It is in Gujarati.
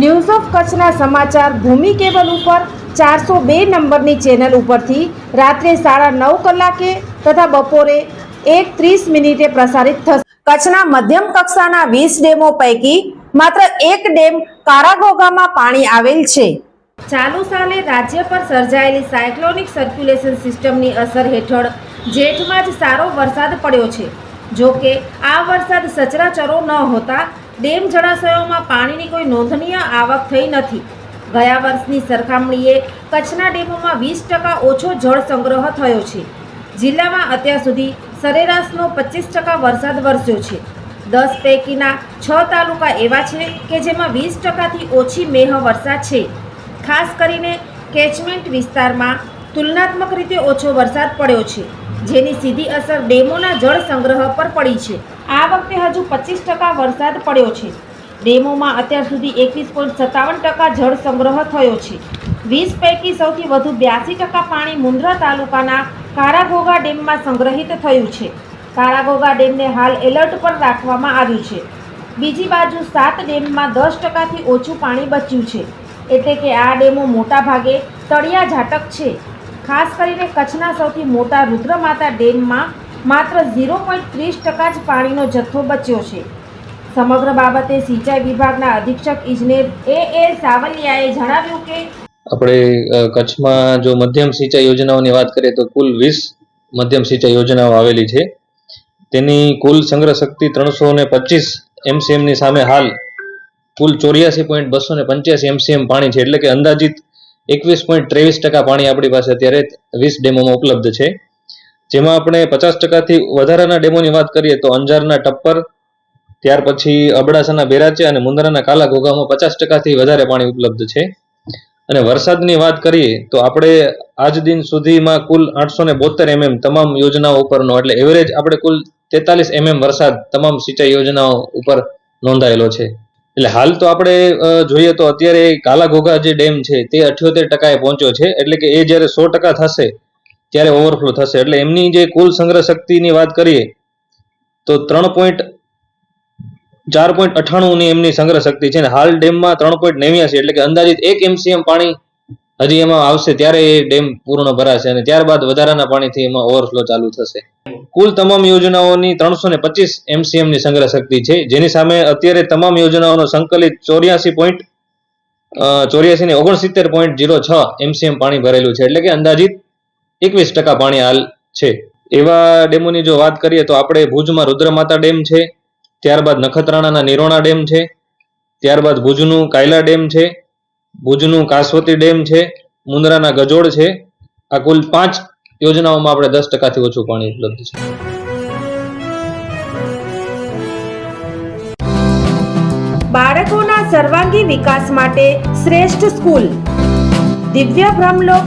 News of કચ્છના સમાચાર ભૂમિ કેબલ ઉપર ચારસો બે નંબરની ચેનલ ઉપરથી રાત્રે સાડા નવ કલાકે તથા બપોરે એક ત્રીસ મિનિટે પ્રસારિત થશે. કચ્છના મધ્યમ કક્ષાના વીસ ડેમો પૈકી માત્ર એક ડેમ કારાગોગામાં પાણી આવેલ છે. ચાલુ સાલે રાજ્ય પર સર્જાયેલી સાયક્લોનિક સર્ક્યુલેશન સિસ્ટમની અસર હેઠળ જેઠમાં જ સારો વરસાદ પડ્યો છે. જો કે આ વરસાદ સચરાચરો ન હોતા ડેમ જળાશયોમાં પાણીની કોઈ નોંધનીય આવક થઈ નથી. ગયા વર્ષની સરખામણીએ કચ્છના ડેમોમાં વીસ ટકા ઓછો જળ સંગ્રહ થયો છે. જિલ્લામાં અત્યાર સુધી સરેરાશનો પચીસ ટકા વરસાદ વરસ્યો છે. દસ પૈકીના છ તાલુકા એવા છે કે જેમાં વીસ ટકાથી ઓછી મેહ વરસાદ છે. ખાસ કરીને કેચમેન્ટ વિસ્તારમાં તુલનાત્મક રીતે ઓછો વરસાદ પડ્યો છે, જેની સીધી અસર ડેમોના જળ સંગ્રહ પર પડી છે. આ વખતે હજુ પચીસ ટકા વરસાદ પડ્યો છે. ડેમોમાં અત્યાર સુધી એકવીસ પોઈન્ટ સત્તાવન ટકા જળ સંગ્રહ થયો છે. વીસ પૈકી સૌથી વધુ બ્યાસી ટકા પાણી મુન્દ્રા તાલુકાના કારાઘોગા ડેમમાં સંગ્રહિત થયું છે. કારાઘોગા ડેમને હાલ એલર્ટ પર રાખવામાં આવ્યું છે. બીજી બાજુ સાત ડેમમાં દસ ટકાથી ઓછું પાણી બચ્યું છે. એટલે કે આ ડેમો મોટા ભાગે તળિયા ઝાટક છે. ખાસ કરીને કચ્છના સૌથી મોટા રુદ્રમાતા ડેમમાં માત્ર ઝીરો પોઈન્ટ ત્રીસ ટકા જ પાણીનો જથ્થો બચ્યો છે. સમગ્ર બાબતે સિંચાઈ વિભાગના અધિક્ષક ઇજનેર એ એ સાવલિયાએ જણાવ્યું કે આપણે કચ્છમાં જો મધ્યમ સિંચાઈ યોજનાઓની વાત કરીએ તો કુલ વીસ મધ્યમ સિંચાઈ યોજનાઓ આવેલી છે. તેની કુલ સંગ્રહ શક્તિ ત્રણસો ને પચીસ એમસીએમની સામે હાલ કુલ ચોર્યાસી પોઈન્ટ બસો ને પંચ્યાસી એમસીએમ પાણી છે. એટલે કે અંદાજિત એકવીસ પોઈન્ટ ત્રેવીસ ટકા પાણી આપણી પાસે અત્યારે વીસ ડેમોમાં ઉપલબ્ધ છે. જેમાં આપણે પચાસ ટકાથી વધારાના ડેમોની વાત કરીએ તો અંજારના ટપ્પર, ત્યાર પછી અબડાસાના બેરાચે અને મુંદરાના કાલા ઘોઘામાં પચાસ ટકાથી વધારે પાણી ઉપલબ્ધ છે. અને વરસાદની વાત કરીએ તો આપણે આજ દિન સુધીમાં કુલ આઠસો ને બોતેર એમએમ તમામ યોજનાઓ ઉપરનો, એટલે એવરેજ આપણે કુલ તેતાલીસ એમએમ વરસાદ તમામ સિંચાઈ યોજનાઓ ઉપર નોંધાયેલો છે. એટલે હાલ તો આપણે જોઈએ તો અત્યારે કાલા ઘોઘા જે ડેમ છે તે અઠ્યોતેર ટકાએ પહોંચ્યો છે, એટલે કે એ જ્યારે સો ટકા થશે ત્યારે ઓવરફ્લો થશે. એટલે એમની જે કુલ સંગ્રહ શક્તિની વાત કરીએ, તો ત્રણ પોઈન્ટ ચાર પોઈન્ટ અઠાણુંની એમની સંગ્રહ શક્તિ છે. અને હાલ ડેમમાં ત્રણ પોઈન્ટ નેવ્યાસી, એટલે કે અંદાજિત એક એમસીએમ પાણી હજી એમાં આવશે ત્યારે એ ડેમ પૂર્ણ ભરાશે અને ત્યારબાદ વધારાના પાણીથી એમાં ઓવરફ્લો ચાલુ થશે. કુલ તમામ યોજનાઓની ત્રણસો ને પચીસ એમસીએમની સંગ્રહ શક્તિ છે. જેની સામે અત્યારે તમામ યોજનાઓનો સંકલિત ચોર્યાસી પોઈન્ટ ચોર્યાસી ને ઓગણસિત્તેર પોઈન્ટ જીરો છ એમસીએમ પાણી ભરેલું છે. એટલે કે અંદાજિત એકવીસ ટકા પાણી હાલ છે. એવા ડેમોની જો વાત કરીએ તો આપણે ભુજમાં રુદ્રમાતા ડેમ છે, ત્યારબાદ નખત્રાણાના નિરોણા ડેમ છે, ત્યારબાદ ભુજનું કાયલા ડેમ છે, ભુજનું કાસવતી ડેમ છે મુન્દ્રાના ગજોડ છે. આ કુલ પાંચ યોજનાઓમાં આપણે દસ ટકાથી ઓછું પાણી ઉપલબ્ધ છે. બાળકોના સર્વાંગી વિકાસ માટે શ્રેષ્ઠ સ્કૂલ. દિવ્ય બ્રહ્મલોક